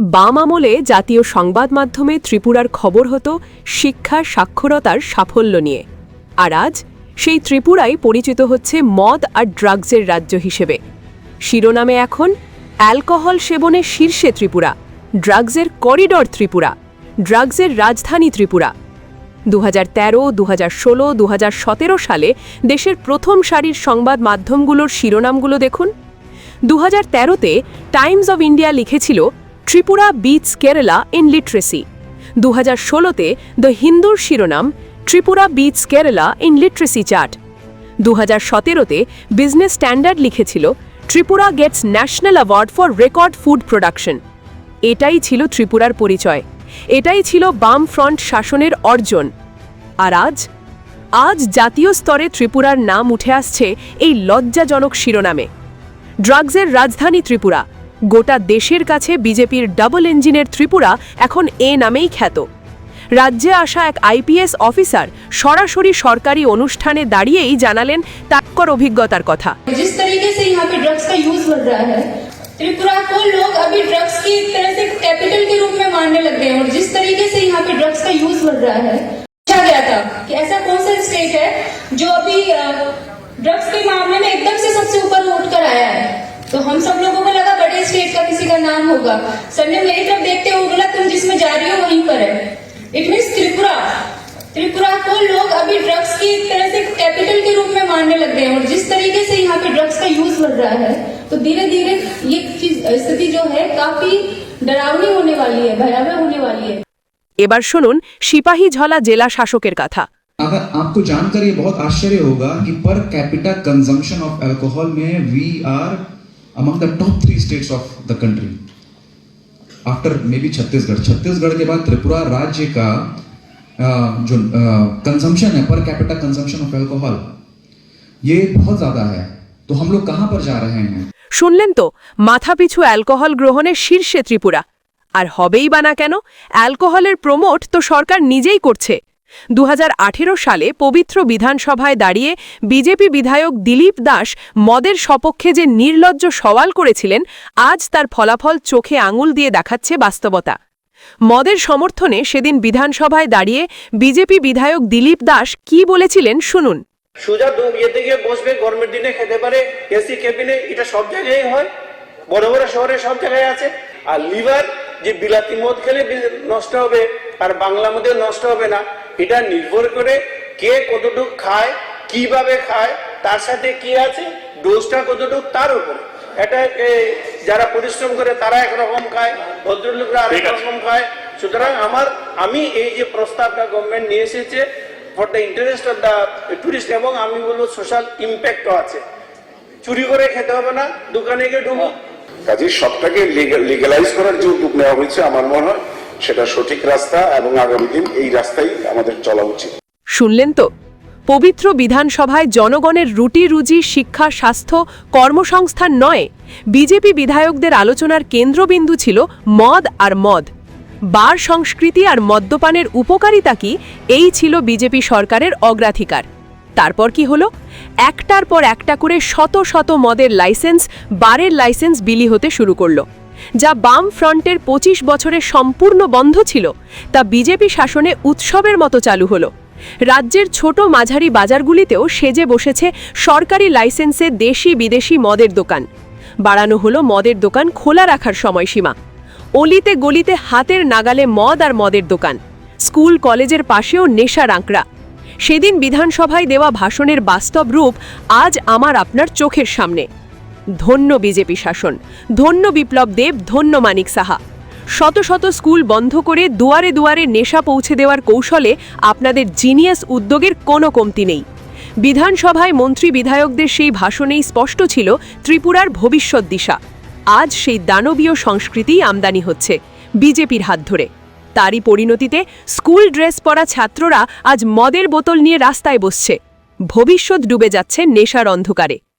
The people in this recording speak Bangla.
বাম আমলে জাতীয় সংবাদ মাধ্যমে ত্রিপুরার খবর হতো শিক্ষা সাক্ষরতার সাফল্য নিয়ে। আর আজ সেই ত্রিপুরাই পরিচিত হচ্ছে মদ আর ড্রাগসের রাজ্য হিসেবে। শিরোনামে এখন, অ্যালকোহল সেবনে শীর্ষে ত্রিপুরা, ড্রাগসের করিডর ত্রিপুরা, ড্রাগসের রাজধানী ত্রিপুরা। দু হাজার তেরো দু হাজার ষোলো দু হাজার সতেরো সালে দেশের প্রথম সারির সংবাদ মাধ্যমগুলোর শিরোনামগুলো দেখুন। দু হাজার তেরোতে টাইমস অব ইন্ডিয়া লিখেছিল Tripura beats Kerala in literacy দু হাজার ষোলোতে দ্য হিন্দুর শিরোনাম Tripura beats Kerala in literacy chart দু হাজার সতেরোতে বিজনেস স্ট্যান্ডার্ড লিখেছিল Tripura gets national award for record food production এটাই ছিল ত্রিপুরার পরিচয়। এটাই ছিল বাম ফ্রন্ট শাসনের অর্জন। আর আজ? আজ জাতীয় স্তরে ত্রিপুরার নাম উঠে আসছে এই লজ্জাজনক শিরোনামে। ড্রাগসের রাজধানী ত্রিপুরা। গোটা দেশের কাছে বিজেপির ডাবল ইঞ্জিনের ত্রিপুরা এখন এ নামেই খ্যাত রাজ্যে আসা এক আইপিএস অফিসার সরাসরি সরকারি অনুষ্ঠানে দাঁড়িয়েই জানালেন তাৎকর অভিজ্ঞতার কথা जिस तरीके से यहाँ पे ड्रग्स का यूज बढ़ रहा है त्रिपुरा को लोग अभी ड्रग्स की एक तरह से कैपिटल के रूप में मानने लग गए हैं और जिस तरीके से यहाँ पे ड्रग्स का यूज बढ़ रहा है पूछा गया था कि ऐसा कौन सा स्टेट है जो अभी ड्रग्स के मामले में एकदम से सबसे ऊपर उठ कर आया है तो हम सब लोगों को लगा बड़े स्टेट का किसी का नाम होगा सर ने मेरी तरफ देखते हुए बोला तुम जिसमें जा रही हो वहीं पर है इट मीन्स त्रिपुरा त्रिपुरा को लोग अभी ड्रग्स की एक तरह से कैपिटल के रूप में मानने लग गए हैं और जिस तरीके से यहाँ पे ड्रग्स का यूज बढ़ रहा है तो धीरे धीरे ये चीज स्थिति जो है काफी डरावनी होने वाली है भयावह होने वाली है এবার শুনুন সিপাহী ঝলা জেলা শাসকের কথা अगर आपको जानकर ये बहुत आश्चर्य होगा कि per capita consumption of alcohol में we are among the top three states of the country after maybe Chhattisgarh Chhattisgarh के बाद त्रिपुरा राज्य का अ, जो कंजम्पशन है पर कैपिटा कंजम्पशन ऑफ अल्कोहल ये बहुत ज्यादा है तो हम लोग कहाँ पर जा रहे हैं শুনলেন তো মাথাপিছু অ্যালকোহল গ্রহণের শীর্ষে ত্রিপুরা আর হবেই বা না কেন অ্যালকোহলের প্রমোট তো সরকার নিজেই করছে দু হাজার আঠেরো সালে পবিত্র বিধানসভায় দাঁড়িয়ে বিজেপি বিধায়ক দিলীপ দাস মদের সপক্ষে যে নির্লজ্জ সওয়াল করেছিলেন, আজ তার ফলাফল চোখে আঙুল দিয়ে দেখাচ্ছে বাস্তবতা। মদের সমর্থনে সেদিন বিধানসভায় দাঁড়িয়ে বিজেপি বিধায়ক দিলীপ দাস কি বলেছিলেন শুনুন। সোজা ইয়েতে গিয়ে বসবে, গরমের দিনে খেতে পারে এসি কেবিনে এটা সব জায়গায় হয়। বড় বড় শহরে সব জায়গায় আছে। আর লিভার যে বিলাতি মদ খেলে নষ্ট হবে, আর বাংলা মধ্যে নষ্ট হবে না। এটা নির্ভর করে কে কতটুকু খায় কীভাবে খায় তার সাথে কি আছে ডোজটা কতটুকু তার উপরে। এটা যারা পরিশ্রম করে তারা একরকম খায় ভদ্রলোকরা আরেক রকম খায়। সুতরাং আমার আমি এই যে প্রস্তাবটা গভর্নমেন্ট নিয়ে এসেছে for the interest of the tourist এবং আমি বলব সোশ্যাল ইম্প্যাক্টও আছে। চুরি করে খেতে হবে না দোকানে গিয়ে ঢুকো কাজে সবটাকে লিগালাইজ করার যে উদ্যোগ নেওয়া হয়েছে আমার মনে হয় সেটা সঠিক রাস্তা এবং আগামী দিন এই রাস্তাই আমাদের চলা উচিত। শুনলেন তো? পবিত্র বিধানসভায় জনগণের রুটি রুজি, শিক্ষা, স্বাস্থ্য, কর্মসংস্থান নয়, বিজেপি বিধায়কদের আলোচনার কেন্দ্রবিন্দু ছিল মদ আর মদ। বার সংস্কৃতি আর মদ্যপানের উপকারিতা কি? এই ছিল বিজেপি সরকারের অগ্রাধিকার। তারপর কি হলো? একটার পর একটা করে শত শত মদের লাইসেন্স, বারের লাইসেন্স বিলি হতে শুরু করল। যা বাম ফ্রন্টের ২৫ বছরে সম্পূর্ণ বন্ধ ছিল, তা বিজেপি শাসনে উৎসবের মতো চালু হলো। রাজ্যের ছোট মাঝারি বাজারগুলিতেও সেজে বসেছে সরকারি লাইসেন্সে দেশি বিদেশি মদের দোকান। বাড়ানো হলো মদের দোকান খোলা রাখার সময়সীমা। অলিতে গলিতে হাতের নাগালে মদ আর মদের দোকান। স্কুল, কলেজের পাশেও নেশার আঁকড়া। সেদিন বিধানসভায় দেওয়া ভাষণের বাস্তব রূপ আজ আমার আপনার চোখের সামনে। ধন্য বিজেপি শাসন, ধন্য বিপ্লব দেব, ধন্য মানিক সাহা। শত শত স্কুল বন্ধ করে দুয়ারে দুয়ারে নেশা পৌঁছে দেওয়ার কৌশলে আপনাদের জিনিয়াস উদ্যোগের কোনো কমতি নেই। বিধানসভায় মন্ত্রী বিধায়কদের সেই ভাষণেই স্পষ্ট ছিল ত্রিপুরার ভবিষ্যৎ দিশা। আজ সেই দানবীয় সংস্কৃতিই আমদানি হচ্ছে বিজেপির হাত ধরে। তারই পরিণতিতে স্কুল ড্রেস পরা ছাত্ররা আজ মদের বোতল নিয়ে রাস্তায় বসছে। ভবিষ্যৎ ডুবে যাচ্ছে নেশার অন্ধকারে।